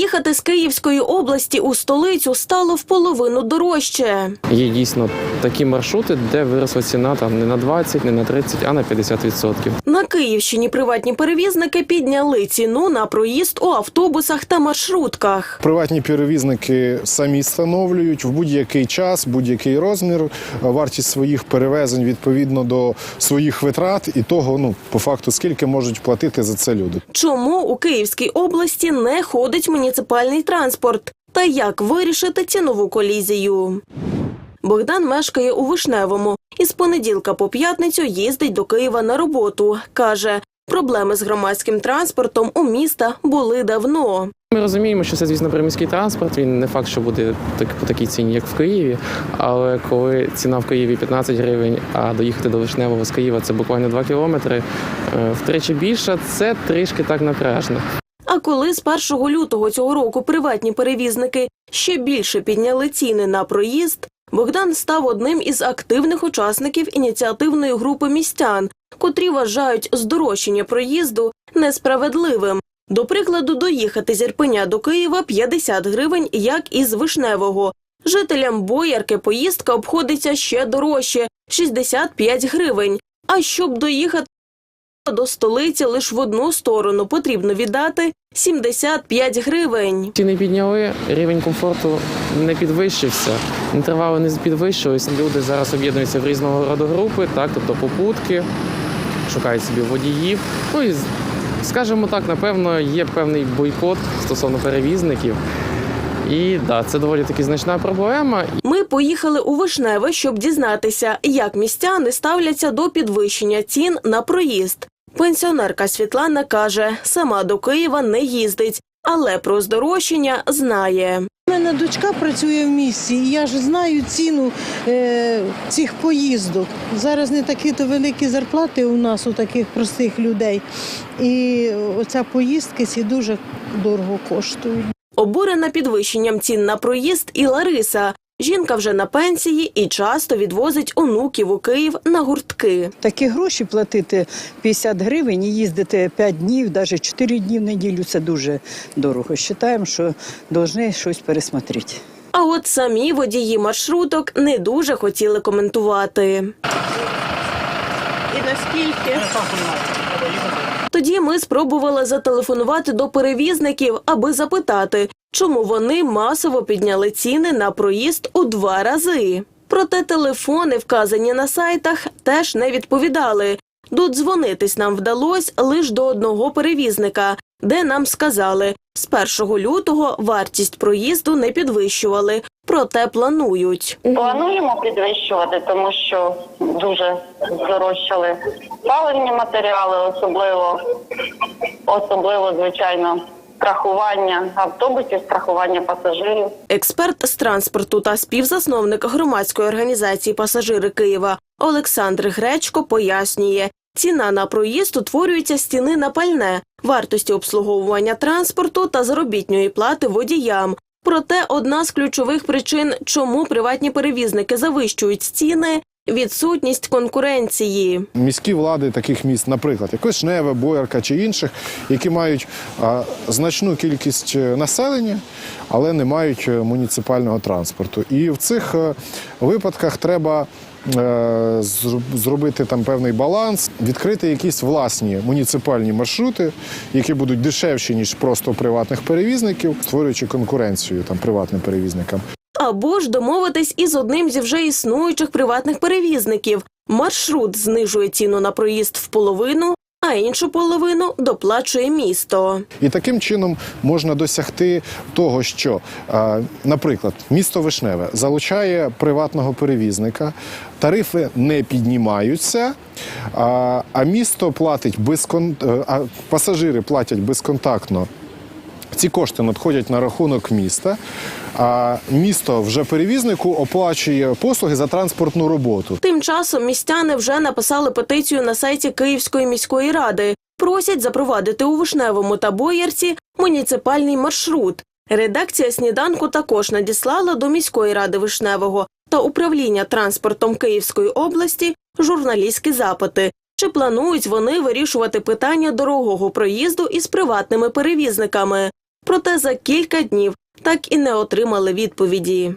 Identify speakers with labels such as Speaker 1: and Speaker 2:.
Speaker 1: Переїхати з Київської області у столицю стало в половину дорожче.
Speaker 2: Є дійсно такі маршрути, де виросла ціна там не на 20, не на 30, а на 50%.
Speaker 1: На Київщині приватні перевізники підняли ціну на проїзд у автобусах та маршрутках.
Speaker 3: Приватні перевізники самі встановлюють в будь-який час, будь-який розмір, е, вартість своїх перевезень відповідно до своїх витрат і того, ну по факту, скільки можуть платити за це люди.
Speaker 1: Чому у Київській області не ходить муніципальний транспорт? Та як вирішити цінову колізію? Богдан мешкає у Вишневому і з понеділка по п'ятницю їздить до Києва на роботу. Каже, проблеми з громадським транспортом у міста були давно.
Speaker 2: Ми розуміємо, що це, звісно, приміський транспорт. Він не факт, що буде так по такій ціні, як в Києві. Але коли ціна в Києві 15 гривень, а доїхати до Вишневого з Києва це буквально 2 кілометри, е, втричі більше, це трішки так напряжно.
Speaker 1: А коли з 1 лютого цього року приватні перевізники ще більше підняли ціни на проїзд, Богдан став одним із активних учасників ініціативної групи містян, котрі вважають здорожчання проїзду несправедливим. До прикладу, доїхати з Ірпеня до Києва 50 гривень, як із Вишневого. Жителям Боярки поїздка обходиться ще дорожче 65 гривень. А щоб доїхати до столиці лише в одну сторону потрібно віддати 75 гривень.
Speaker 2: Ціни підняли, рівень комфорту не підвищився, інтервали не підвищились. Люди зараз об'єднуються в різного роду групи, так, тобто попутки, шукають собі водіїв. Ну і скажімо так, напевно, є певний бойкот стосовно перевізників. І да, це доволі таки значна проблема.
Speaker 1: Ми поїхали у Вишневе, щоб дізнатися, як містяни ставляться до підвищення цін на проїзд. Пенсіонерка Світлана каже, сама до Києва не їздить, але про здорожчання знає.
Speaker 4: У мене дочка працює в місті, і я ж знаю ціну е, цих поїздок. Зараз не такі то великі зарплати у нас, у таких простих людей. І оця поїздки ці дуже дорого коштують.
Speaker 1: Обурена підвищенням цін на проїзд і Лариса. Жінка вже на пенсії і часто відвозить онуків у Київ на гуртки.
Speaker 5: Такі гроші платити 50 гривень і їздити 5 днів, навіть 4 дні в неділю це дуже дорого. Вважаємо, що повинні щось пересмотрети.
Speaker 1: А от самі водії маршруток не дуже хотіли коментувати. І наскільки? Тоді ми спробували зателефонувати до перевізників, аби запитати, чому вони масово підняли ціни на проїзд у два рази. Проте телефони, вказані на сайтах, теж не відповідали. Додзвонитись нам вдалося лише до одного перевізника, де нам сказали, з 1 лютого вартість проїзду не підвищували, проте планують.
Speaker 6: Плануємо підвищувати, тому що дуже здорожчали паливні матеріали, особливо, особливо, звичайно, страхування автобусів, страхування пасажирів.
Speaker 1: Експерт з транспорту та співзасновник громадської організації Пасажири Києва Олександр Гречко пояснює, ціна на проїзд утворюється з ціни на пальне, вартості обслуговування транспорту та заробітної плати водіям. Проте одна з ключових причин, чому приватні перевізники завищують ціни відсутність конкуренції.
Speaker 3: Міські влади таких міст, наприклад, як Вишневе, Боярка чи інших, які мають а, значну кількість е, населення, але не мають е, муніципального транспорту. І в цих е, випадках треба. Зробити там певний баланс, відкрити якісь власні муніципальні маршрути, які будуть дешевші ніж просто приватних перевізників, створюючи конкуренцію там приватним перевізникам.
Speaker 1: Або ж домовитись із одним зі вже існуючих приватних перевізників. Маршрут знижує ціну на проїзд в половину, а іншу половину доплачує місто.
Speaker 3: І таким чином можна досягти того, що, наприклад, місто Вишневе залучає приватного перевізника, тарифи не піднімаються, а, місто платить безкон... а пасажири платять безконтактно. Ці кошти надходять на рахунок міста, а місто вже перевізнику оплачує послуги за транспортну роботу.
Speaker 1: Тим часом містяни вже написали петицію на сайті Київської міської ради. Просять запровадити у Вишневому та Боярці муніципальний маршрут. Редакція сніданку також надіслала до міської ради Вишневого та управління транспортом Київської області журналістські запити. Чи планують вони вирішувати питання дорогого проїзду із приватними перевізниками? Проте за кілька днів так і не отримали відповіді.